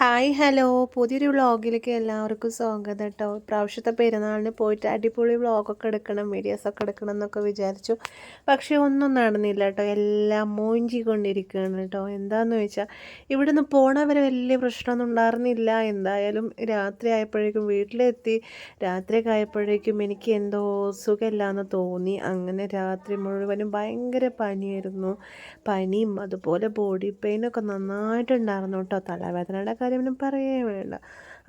Hi hello. പുതിയൊരു വ്ളോഗിലേക്ക് എല്ലാവർക്കും സ്വാഗതം കേട്ടോ പ്രാവശ്യത്തെ പെരുന്നാളിന് പോയിട്ട് അടിപൊളി വ്ളോഗൊക്കെ എടുക്കണം വീഡിയോസൊക്കെ എടുക്കണം എന്നൊക്കെ വിചാരിച്ചു. പക്ഷേ ഒന്നും നടന്നില്ല കേട്ടോ എല്ലാം മോഞ്ചി കൊണ്ടിരിക്കുകയാണ് കേട്ടോ എന്താണെന്ന് വെച്ചാൽ ഇവിടുന്ന് പോണവരെ വലിയ പ്രശ്നമൊന്നും ഉണ്ടായിരുന്നില്ല. എന്തായാലും രാത്രി ആയപ്പോഴേക്കും വീട്ടിലെത്തി. രാത്രിയൊക്കെ ആയപ്പോഴേക്കും എനിക്ക് എന്തോ സുഖമില്ലാന്ന് തോന്നി. അങ്ങനെ രാത്രി മുഴുവനും ഭയങ്കര പനിയായിരുന്നു. പനിയും അതുപോലെ ബോഡി പെയിനൊക്കെ നന്നായിട്ടുണ്ടായിരുന്നു കേട്ടോ തലവേദനയുടെ കാര്യം പറയേ വേണ്ട.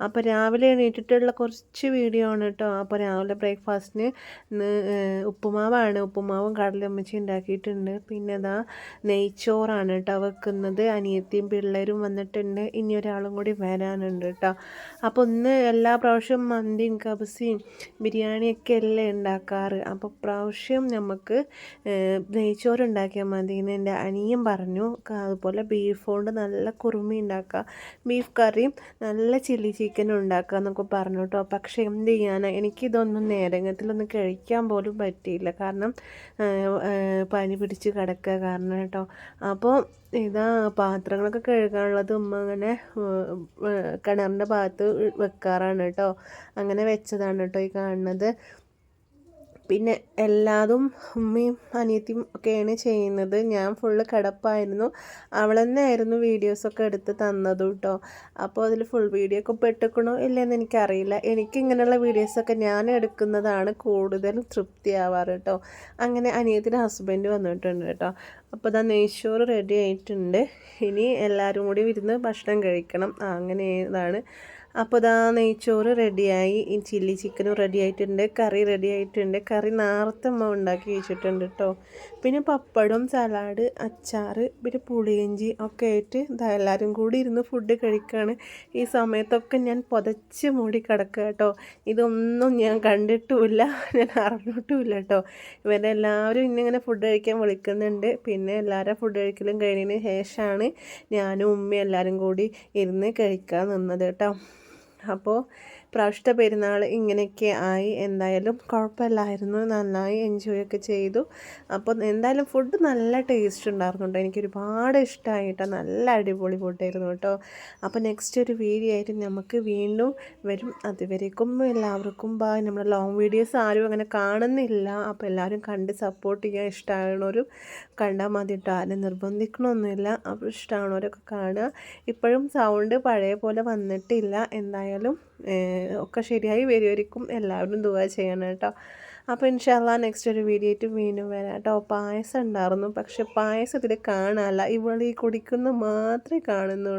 അപ്പോൾ രാവിലെ എണീറ്റിട്ടുള്ള കുറച്ച് വീഡിയോ ആണ് കേട്ടോ അപ്പോൾ രാവിലെ ബ്രേക്ക്ഫാസ്റ്റിന് ഉപ്പുമാവാണ്. ഉപ്പുമാവും കടലമ്മച്ചി ഉണ്ടാക്കിയിട്ടുണ്ട്. പിന്നെ അതാ നെയ്ച്ചോറാണ് കേട്ടോ വെക്കുന്നത്. അനിയത്തിയും പിള്ളേരും വന്നിട്ടുണ്ട്. ഇനി ഒരാളും കൂടി വരാനുണ്ട് കേട്ടോ അപ്പോൾ ഒന്ന് എല്ലാ പ്രാവശ്യവും മന്തിയും കബസിയും ബിരിയാണിയൊക്കെ അല്ലേ ഉണ്ടാക്കാറ്? അപ്പോൾ പ്രാവശ്യം നമുക്ക് നെയ്ച്ചോറ് ഉണ്ടാക്കിയാൽ മതി എന്ന് എന്റെ അനിയൻ പറഞ്ഞു. അതുപോലെ ബീഫ് കൊണ്ട് നല്ല കുറുമി ഉണ്ടാക്കുക ബീഫ് കറിയും നല്ല ചില്ലി ചിക്കനും ഉണ്ടാക്കുക എന്നൊക്കെ പറഞ്ഞു കേട്ടോ. പക്ഷേ എന്ത് ചെയ്യാനാണ് എനിക്കിതൊന്നും നേരങ്ങത്തിലൊന്നും കഴിക്കാൻ പോലും പറ്റിയില്ല. കാരണം പനി പിടിച്ച് കിടക്കുക കാരണം കേട്ടോ. അപ്പോൾ ഇതാ പാത്രങ്ങളൊക്കെ കഴുകാനുള്ളത് ഉമ്മ അങ്ങനെ കിണറിന്റെ ഭാഗത്ത് വെക്കാറാണ് കേട്ടോ. അങ്ങനെ വെച്ചതാണ് കേട്ടോ ഈ കാണുന്നത്. പിന്നെ എല്ലാതും ഉമ്മയും അനിയത്തിയും ഒക്കെയാണ് ചെയ്യുന്നത്. ഞാൻ ഫുള്ള് കിടപ്പായിരുന്നു. അവൾ തന്നെയായിരുന്നു വീഡിയോസൊക്കെ എടുത്ത് തന്നത് കേട്ടോ അപ്പോൾ അതിൽ ഫുൾ വീഡിയോ ഒക്കെ പെട്ടിക്കണോ. ഇല്ലെന്ന് എനിക്കറിയില്ല. എനിക്കിങ്ങനെയുള്ള വീഡിയോസൊക്കെ ഞാൻ എടുക്കുന്നതാണ് കൂടുതലും തൃപ്തിയാവാറ് കേട്ടോ അങ്ങനെ അനിയത്തിന്റെ ഹസ്ബൻഡ് വന്നിട്ടുണ്ട് കേട്ടോ അപ്പോൾ ഇതാ നെയ്ച്ചോറ് റെഡി ആയിട്ടുണ്ട്. ഇനി എല്ലാവരും കൂടി ഇരുന്ന് ഭക്ഷണം കഴിക്കണം. അങ്ങനെ ഇതാണ് അപ്പോൾ ഇതാ നെയ്ച്ചോറ് റെഡിയായി ഈ ചില്ലി ചിക്കനും റെഡി ആയിട്ടുണ്ട്. കറി റെഡി ആയിട്ടുണ്ട്. കറി നേരത്തെ അമ്മ ഉണ്ടാക്കി വെച്ചിട്ടുണ്ട് കേട്ടോ പിന്നെ പപ്പടം സലാഡ് അച്ചാർ പിന്നെ പുളിയിഞ്ചി ഒക്കെ ആയിട്ട് ഇതാ എല്ലാവരും കൂടി ഇരുന്ന് ഫുഡ് കഴിക്കുകയാണ് ഈ സമയത്തൊക്കെ ഞാൻ പുതച്ച് മൂടി കിടക്കുക കേട്ടോ ഇതൊന്നും ഞാൻ കണ്ടിട്ടുമില്ല. ഞാൻ അറിഞ്ഞിട്ടുമില്ല കേട്ടോ ഇവരെല്ലാവരും ഇന്നിങ്ങനെ ഫുഡ് കഴിക്കാൻ വിളിക്കുന്നുണ്ട്. പിന്നെ എല്ലാവരും ഫുഡ് കഴിക്കലും കഴിഞ്ഞതിന് ശേഷമാണ് ഞാനും ഉമ്മയും എല്ലാവരും കൂടി ഇരുന്ന് കഴിക്കാൻ നിന്നത് കേട്ടോ. അപ്പോൾ പ്രാവശ്യത്തെ പെരുന്നാൾ ഇങ്ങനെയൊക്കെ ആയി. എന്തായാലും കുഴപ്പമില്ലായിരുന്നു. നന്നായി എൻജോയ് ഒക്കെ ചെയ്തു. അപ്പോൾ എന്തായാലും ഫുഡ് നല്ല ടേസ്റ്റ് ഉണ്ടായിരുന്നു കേട്ടോ എനിക്ക് ഒരുപാട് ഇഷ്ടമായിട്ടോ നല്ല അടിപൊളി ഫുഡായിരുന്നു കേട്ടോ. അപ്പോൾ നെക്സ്റ്റ് ഒരു വീഡിയോ ആയിട്ട് നമുക്ക് വീണ്ടും വരും. അതുവരേക്കും എല്ലാവർക്കും ബാ നമ്മുടെ ലോങ് വീഡിയോസ് ആരും അങ്ങനെ കാണുന്നില്ല. അപ്പോൾ എല്ലാവരും കണ്ട് സപ്പോർട്ട് ചെയ്യാൻ ഇഷ്ടമാണവരും കണ്ടാൽ മതി കേട്ടോ. ആരും നിർബന്ധിക്കണമൊന്നുമില്ല. അപ്പോൾ ഇഷ്ടമാണവരൊക്കെ കാണുക. ഇപ്പോഴും സൗണ്ട് പഴയ പോലെ വന്നിട്ടില്ല. എന്തായാലും ഒക്കെ ശരിയായി വരുമായിരിക്കും എല്ലാവരും ദുവാ ചെയ്യണം കേട്ടോ. അപ്പോൾ ഇൻഷാല്ല നെക്സ്റ്റ് ഒരു വീഡിയോ ആയിട്ട് വീണ്ടും വരാം കേട്ടോ. പായസം ഉണ്ടായിരുന്നു. പക്ഷെ പായസത്തിൽ കാണാനല്ല. ഇവൾ ഈ കുടിക്കുന്ന മാത്രമേ കാണുന്നുള്ളൂ.